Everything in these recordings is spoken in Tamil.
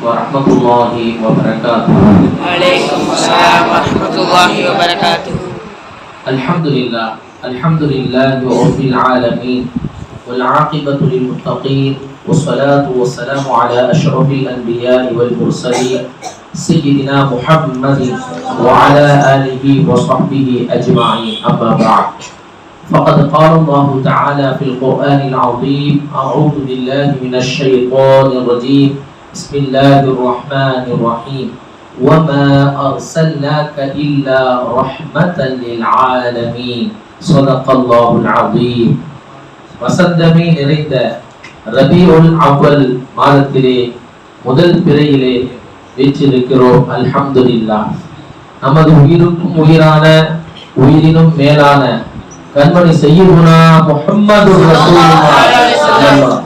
ورحمة الله وبركاته. وعليكم السلام ورحمة الله وبركاته. الحمد لله الحمد لله رب العالمين والعاقبة للمتقين والصلاة والسلام على أشرف الأنبياء والمرسلين سيدنا محمد وعلى آله وصحبه أجمعين. أما بعد فقد قال الله تعالى في القرآن العظيم أعوذ بالله من الشيطان الرجيم. بسم الله الرحمن الرحيم وما أرسلناك إلا رحمة للعالمين صدق الله العظيم வசந்தமே நிறைந்த ரபியுல் அவ்வல் மாதத்திலே முதல் பிறையிலே வீற்றிருக்கிறோம் அல்ஹம்துலில்லாஹ் நமது உயிருக்கும் உயிரான உயிரினும் மேலான கண்மணி செய்யுனா முஹம்மது ரசூலுல்லாஹ் மாஷா அல்லாஹ்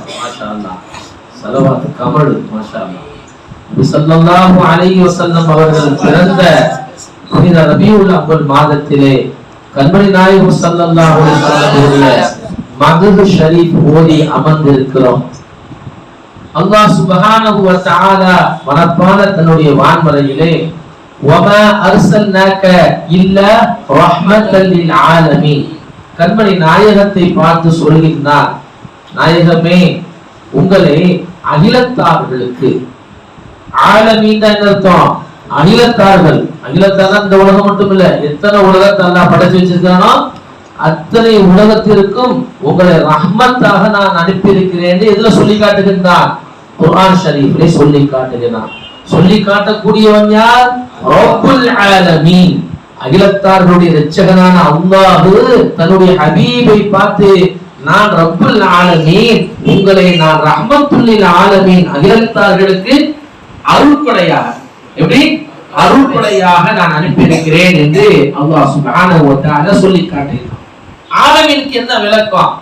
ஸலவாத் கமல் மாஷா அல்லாஹ் நபி அலைஹி வஸல்லம் அவர்கள் பிறந்த புனித ரபியுல் அவ்வல் மாதத்திலே கண்மணி நாயகம் ஸல்லல்லாஹு அலைஹி மகது ஷரீப் ஓதி அமர்ந்திருக்கிறோம். அல்லாஹ் சுபஹானஹு வ தஆலா மனப்பான தன்னுடைய வான்மறையிலே வமா அர்சல்னாக இல்லா ரஹ்மத்தல் லில் ஆலமீன். கண்மணி நாயகத்தை பார்த்து சொல்கின்றார் நாயகமே உங்களை அகிலத்தார்களுக்கு ஆலமீன் தான் அர்த்தம் அகிலத்தார்கள். அகிலத்தார் இந்த உலகம் மட்டும் இல்ல எத்தனை உலகத்தை நான் படைச்சு வச்சிருக்கானோ அத்தனை உலகத்திற்கும் உங்களை ரஹ்மத்தாக நான் அனுப்பியிருக்கிறேன் எதுல சொல்லி காட்டுகின்றான் குர்ஆன் ஷரீஃபிலே சொல்லி காட்டுகிறான் சொல்லி காட்டக்கூடியவன் யார்? ரப்புல் ஆலமீன். அகிலத்தார்களுடைய இரட்சகனான அல்லாஹு தன்னுடைய ஹபீபை பார்த்து நான் ரப்புல் ஆலமீன். உங்களை நான் ரஹ்மத்துல்லில் ஆலமீன் அகிலத்தார்களுக்கு அருள்படையாக எப்படி? அருள்படையாக நான் அனுப்பியிருக்கிறேன் என்று அல்லாஹ் சுப்ஹானஹு வ தஆலா சொல்லி காட்டுகிறான் ஆலமீனுக்கு என்ன விளக்கம்?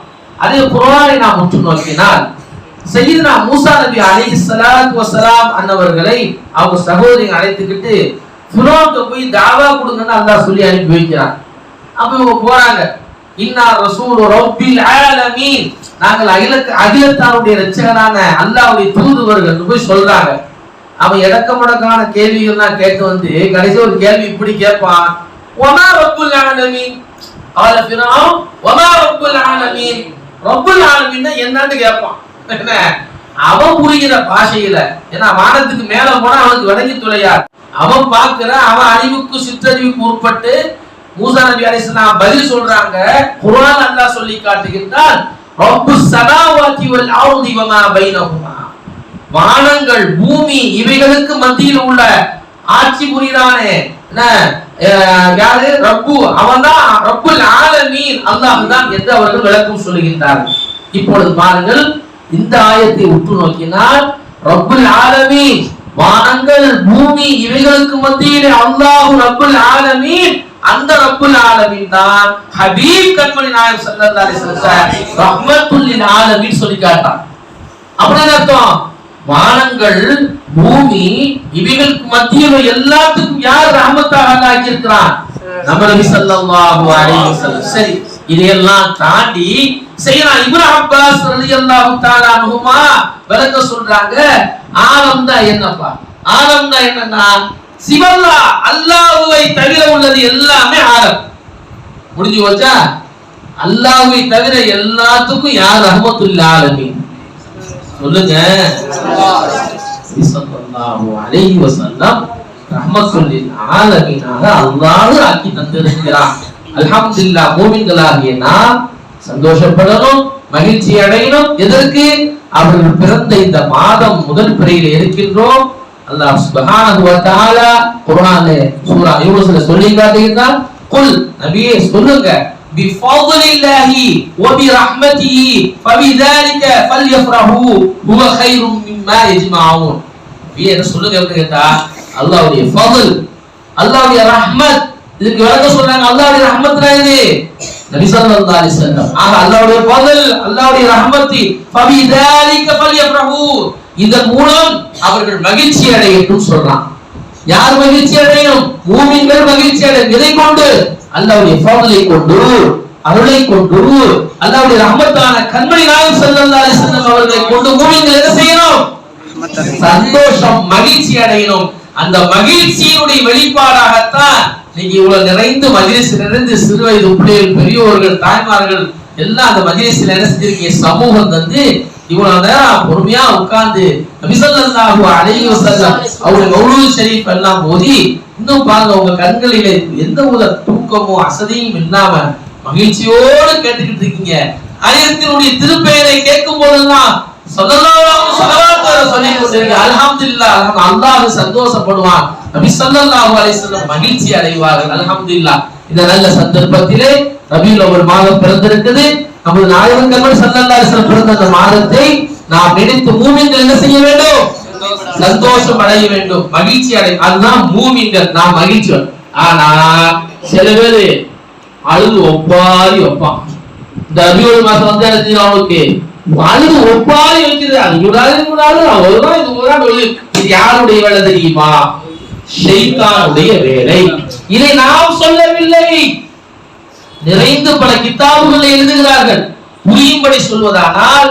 அதே குர்ஆனை நாம் உற்று நோக்கினால் சையீதுனா மூசா நபி அலைஹி சலாத் அன்னவர்களை அவங்க சகோதரி அழைத்துக்கிட்டு ஃபிரௌன்ட்ட போய் தாவா கொடுங்கன்னு அல்லாஹ் சொல்லி அனுப்பி வைக்கிறான். அப்ப இவங்க போறாங்க. இன்னா ரசூல் ரப்பில் ஆலமீன் நாங்கள் அகில அகிலத்தாருடைய இரட்சகனான அல்லாஹ்வுடைய தூதுவர்கள் போய் சொல்றாங்க அவன் இடக்கமுடக்கான கேள்விகள்லாம் கேட்டு வந்து கடைசி ஒரு கேள்வி இப்படி கேட்பான் ஒமா ரப்புல் ஆலமீன் قال فرعون وما رب العالمين رب العالمين என்னன்னு கேட்பான் என்ன அவன் புரிகிற பாஷையில ஏன்னா வானத்துக்கு மேல போனா அவனுக்கு விளங்கி துளையார் அவன் பார்க்கிற அவன் அறிவுக்கு சிற்றறிவுக்கு உட்பட்டு மூசா நபி அலைஹிஸ்ஸலாம் பதில் சொல்றாங்க. குரான் அல்லாஹ் சொல்லி காட்டுகின்றால் ரப்பு சமாவாதி வல் அர்தி வமா பைனஹுமா. வானங்கள் பூமி இவைகளுக்கு மத்தியில் உள்ள ஆட்சி புரிகிறானே என்ன? அஹ், யாரு? ரப்பு. அவன்தான் ரப்புல் ஆலமீன். அல்லாஹ் தான் என்று அவர்கள் விளக்கம் சொல்லுகின்றார்கள். இப்பொழுது பாருங்கள் இந்த ஆயத்தை உற்று நோக்கினால் ரப்புல் ஆலமீன் வானங்கள் பூமி இவைகளுக்கு மத்தியிலே அல்லாஹு ரப்புல் ஆலமீன் அந்த ரப்புல் ஆலமீன் தான் ஹபீப் கண்மணி நாயகம் சல்லல்லாஹு அலைஹி வஸல்லம் ரஹ்மத்துல் லில் ஆலமீன் சொல்லி காட்டான் அப்படின்னு அர்த்தம்? வானங்கள் பூமி இவைகளுக்கு மத்தியில் எல்லாத்துக்கும் யார் ரஹமத்தாக ஆக்கியிருக்கிறான் நம்ம நபி ஸல்லல்லாஹு அலைஹி வஸல்லம். சரி இதையெல்லாம் தாண்டி செய்யலாம் இவர் அப்பாஸ் ரலியல்லாஹு தஆலா அன்ஹுமா விளக்க சொல்றாங்க. ஆலம் தான் என்னப்பா? ஆலம் தான் என்னன்னா சிவல்லா அல்லாஹுவை தவிர உள்ளது எல்லாமே ஆலம் முடிஞ்சு போச்சா? அல்லாஹுவை தவிர எல்லாத்துக்கும் யார் ரஹமத்துல் ஆலமீன்? சொல்லுங்க. நபி ஸல்லல்லாஹு அலைஹி வஸல்லம் ரஹ்மத்துல் ஆலமீனாக அல்லாஹ் ஆக்கி தந்திருக்கிறான் அல்ஹம்துலில்லாஹ் மூமின்களாகிய நாம் சந்தோஷப்படணும் மகிழ்ச்சி அடையணும் எதற்கு? அவர்கள் பிறந்த இந்த மாதம் முதல் பிறையில் இருக்கின்றோம். الله سبحانه وتعالى قرآن سورة يونس யூனுஸ்ல كاتيكا قل نبي நபியே بفضل الله وبرحمته فبذلك فليفرحوا هو خير مما يجمعون நபியே என்ன சொல்லுங்க அப்படின்னு கேட்டா அல்லாஹ்வுடைய ஃபضல் அல்லாஹ்வுடைய الله இதுக்கு رحمة لأيدي نبي صلى الله عليه وسلم آه الله ஆக فضل الله அல்லாஹ்வுடைய ரஹ்மத்தி فبذلك فليفرحوا إذا மூலம் அவர்கள் மகிழ்ச்சி அடையட்டும் சொல்றான். யார் மகிழ்ச்சி அடையும்? பூமிகள் மகிழ்ச்சி அடையும். இதை கொண்டு? அல்லாவுடைய ஃபضலை கொண்டு அருளை கொண்டு அல்லாவுடைய ரஹ்மத்தான கண்மணி நாயகம் ஸல்லல்லாஹு அலைஹி வஸல்லம் அவர்களை கொண்டு மூமின்கள் என்ன செய்யணும்? சந்தோஷம் மகிழ்ச்சி அடையணும். அந்த மகிழ்ச்சியினுடைய வெளிப்பாடாகத்தான் நீங்க இவ்வளவு நிறைந்து மஜ்லிஸ் நிறைந்து சிறு வயது பிள்ளைகள் பெரியோர்கள் தாய்மார்கள் எல்லாம் அந்த மஜ்லிஸ்ல என்ன செஞ்சிருக்கீங்க? சமூகம் வந்து இவ்வளவு நேரம் பொறுமையா உட்கார்ந்து நபிசல்லாஹு அலைஹி வஸல்லம் அவருடைய மௌலூத் ஷரீஃப் எல்லாம் ஓதி இன்னும் பாருங்க உங்க கண்களிலே எந்த வித தூக்கமோ அசதியும் இல்லாம மகிழ்ச்சியோடு கேட்டுக்கிட்டு இருக்கீங்க. ஆயிரத்தினுடைய திருப்பெயரை கேட்கும் போதெல்லாம் அல்லாஹ் சந்தோஷப்படுவான். நபி ஸல்லல்லாஹு அலைஹி வஸல்லம் மகிழ்ச்சி அடைவார்கள். அல்ஹம்துலில்லாஹ். இந்த நல்ல சந்தர்ப்பத்திலே ரபியுல் ஒரு மாதம் பிறந்திருக்குது. நமது நாயகங்கள் கண்மணி பிறந்த அந்த மாதத்தை நாம் நினைத்து மூமின்கள் என்ன செய்ய வேண்டும்? சந்தோஷம் அடைய வேண்டும். மகிழ்ச்சி அடை அதுதான் மூமின்கள். நாம் மகிழ்ச்சி ஆனா சில பேரு அழுது ஒப்பாரி வைப்பான். இந்த அபியோடு மாசம் வந்து என்ன அவனுக்கு? அழுது ஒப்பாரி வைக்கிறது. அது கூடாது இது கூடாது அவருதான் இது கூடாது சொல்லு இது யாருடைய வேலை தெரியுமா? ஷெய்தானுடைய வேலை. இதை நாம் சொல்ல நிறைந்து பல கித்தாபுகளை எழுதுகிறார்கள். புரியும்படி சொல்வதானால்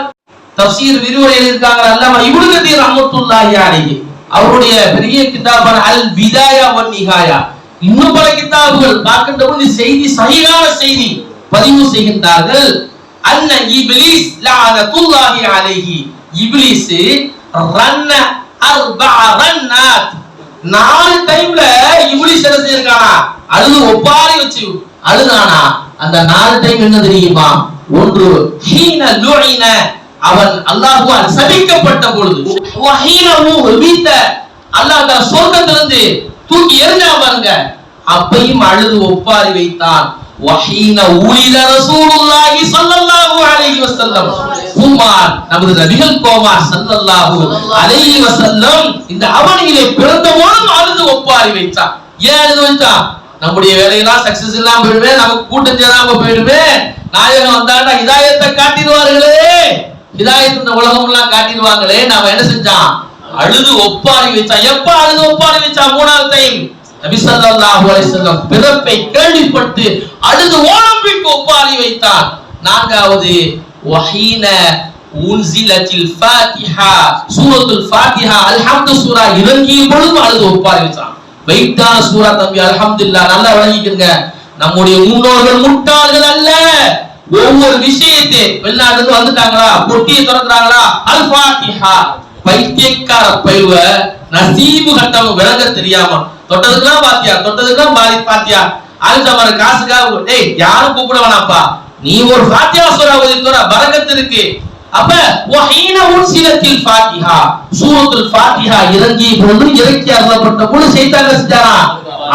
தப்சீர் விரிவுரையில் இருக்காங்க. அல்லாம இவ்வளவு கதீர் ரஹ்மத்துல்லாஹி அலைஹி அவருடைய பெரிய கிதாபான அல் விதாயா வன் நிகாயா இன்னும் பல கிதாபுகள் பார்க்கின்ற பொழுது செய்தி சரியான செய்தி பதிவு செய்கின்றார்கள். அன்ன இப்லீஸ் லஅனத்துல்லாஹி அலைஹி. இப்லீஸ் ரன்ன அர்பா ரன்னாத். நாலு டைம்ல இப்லீஸ் என்ன செஞ்சிருக்கானா அது ஒப்பாரி வச்சு அழுதானா? அந்த நாலு டைம் என்ன தெரியுமா? ஒன்று ஹீன லுஇன அவன் அல்லாஹ்வால் சபிக்கப்பட்ட பொழுது வஹீனஹு வீத்த. அல்லாஹ் தன் சொர்க்கத்திலிருந்து தூக்கி எறிஞ்சா பாருங்க. அப்பையும் அழுது ஒப்பாரி வைத்தான். வஹீன ஊலில ரசூலுல்லாஹி ஸல்லல்லாஹு அலைஹி வஸல்லம். உமார் நமது நபிகள் கோமார் ஸல்லல்லாஹு அலைஹி வஸல்லம் இந்த அவனியிலே பிறந்த போதும் அழுது ஒப்பாரி வைத்தான். ஏன் அழுது வைத்தான்? நம்முடைய வேலையெல்லாம் சக்சஸ் இல்லாம போயிடுமே நமக்கு கூட்டம் சேராம போயிடுமே. நாயகம் வந்தாண்டா இதாயத்தை காட்டிடுவார்களே. இதாயத்து இந்த உலகம் எல்லாம் காட்டிடுவாங்களே. நாம என்ன செஞ்சான் அழுது ஒப்பாரி வச்சான் எப்ப அழுது ஒப்பாரி வச்சான் மூணாவது டைம் நபிசல்லாஹு ஸல்லல்லாஹு பிறப்பை கேள்விப்பட்டு அழுது ஓலம்பிக்கு ஒப்பாரி வைத்தான் நான்காவது வஹீன உன்சிலத்தில் ஃபாத்திஹா சூரத்துல் ஃபாத்திஹா அல்ஹம்து சூரா இறங்கிய பொழுது அழுது ஒப்பாரி வச்சான். வெயிட்டான சூரா தம்பி அலமதுல்லா நல்லா விளங்கிக்கங்க. நம்முடைய முன்னோர்கள் முட்டாள்கள் அல்ல. ஒவ்வொரு விஷயத்தை வெளிநாட்டுக்கு வந்துட்டாங்களா? பொட்டியை திறந்துறாங்களா அல் ஃபாத்திஹா பைத்தியக்கார பயிர்வ நசீபு கட்டம் விளங்க தெரியாம. தொட்டதுக்கெல்லாம் பாத்தியா? தொட்டதுக்கெல்லாம் பாதி பாத்தியா? ஆளுச்சமார காசுக்காக டேய் யாரும் கூப்பிட வேணாப்பா நீ ஒரு பாத்தியா சூரா பரகத்து இருக்கு. அப்ப வஹீன உன்சிலத்தில் ஃபாத்திஹா. சூரத்துல் ஃபாத்திஹா இறங்கிய பொழுது இறக்கி அருளப்பட்ட பொழுது சைத்தான் செஞ்சாரா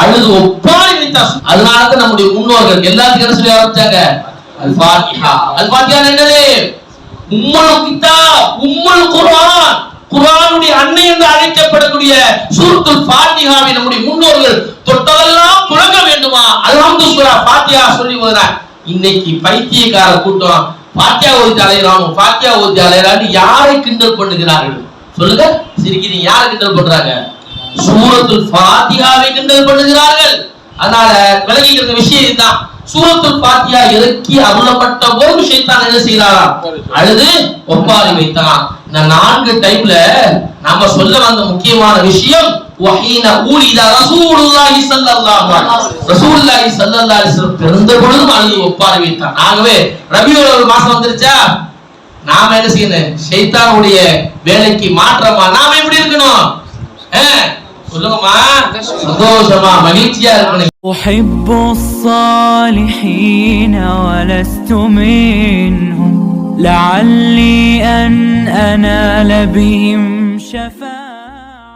அழுது ஒப்பாரி வைத்தான் அதனால தான் நம்முடைய முன்னோர்கள் எல்லாத்துக்கும் என்ன சொல்லி ஆரம்பிச்சாங்க? அல் ஃபாத்திஹா. அல் ஃபாத்திஹா என்னது? உம்முல் கிதாப் உம்முல் குர்ஆன். குர்ஆனுடைய அன்னை என்று அழைக்கப்படக்கூடிய சூரத்துல் ஃபாத்திஹாவை நம்முடைய முன்னோர்கள் தொட்டதெல்லாம் புழங்க வேண்டுமா? அல்ஹம்துலில்லாஹ் ஃபாத்திஹா சொல்லி ஓதுறாங்க இன்னைக்கு பைத்தியக்கார கூட்டம். பாத்தியா ஓதி அலையறாங்க பாத்தியா ஓதி அலையறான்னு யாரை கிண்டல் பண்ணுகிறார்கள்? சொல்லுங்க சிரிக்கிறீங்க யாரை கிண்டல் பண்றாங்க? சூரத்துல் பாத்தியாவை கிண்டல் பண்ணுகிறார்கள். அதனால விலகிக்கிற விஷயம் இதுதான். சூரத்துல் பாத்தியா இறக்கி அருளப்பட்ட ஒரு விஷயத்தான் என்ன செய்யறாராம் அழுது ஒப்பாரி வைத்தான். இந்த நான்கு டைம்ல நம்ம சொல்ல வந்த முக்கியமான விஷயம் வஹீன ஊலித ரசூலுல்லாஹி ஸல்லல்லாஹு அலைஹி ரசூலுல்லாஹி ஸல்லல்லாஹு அலைஹி வஸல்லம் பிறந்த பொழுதும் அழுது ஒப்பாரி வைத்தான் ஆகவே ரபியுல் அவல் மாசம் வந்துருச்சா நாம என்ன செய்யணும் ஷைத்தானுடைய வேலைக்கு மாற்றமா நாம எப்படி இருக்கணும் ஆ, சொல்லுங்கம்மா சந்தோஷமா மகிழ்ச்சியா இருக்கணும் أحب الصالحين ولست منهم لعلي أن أنال بهم شفاعة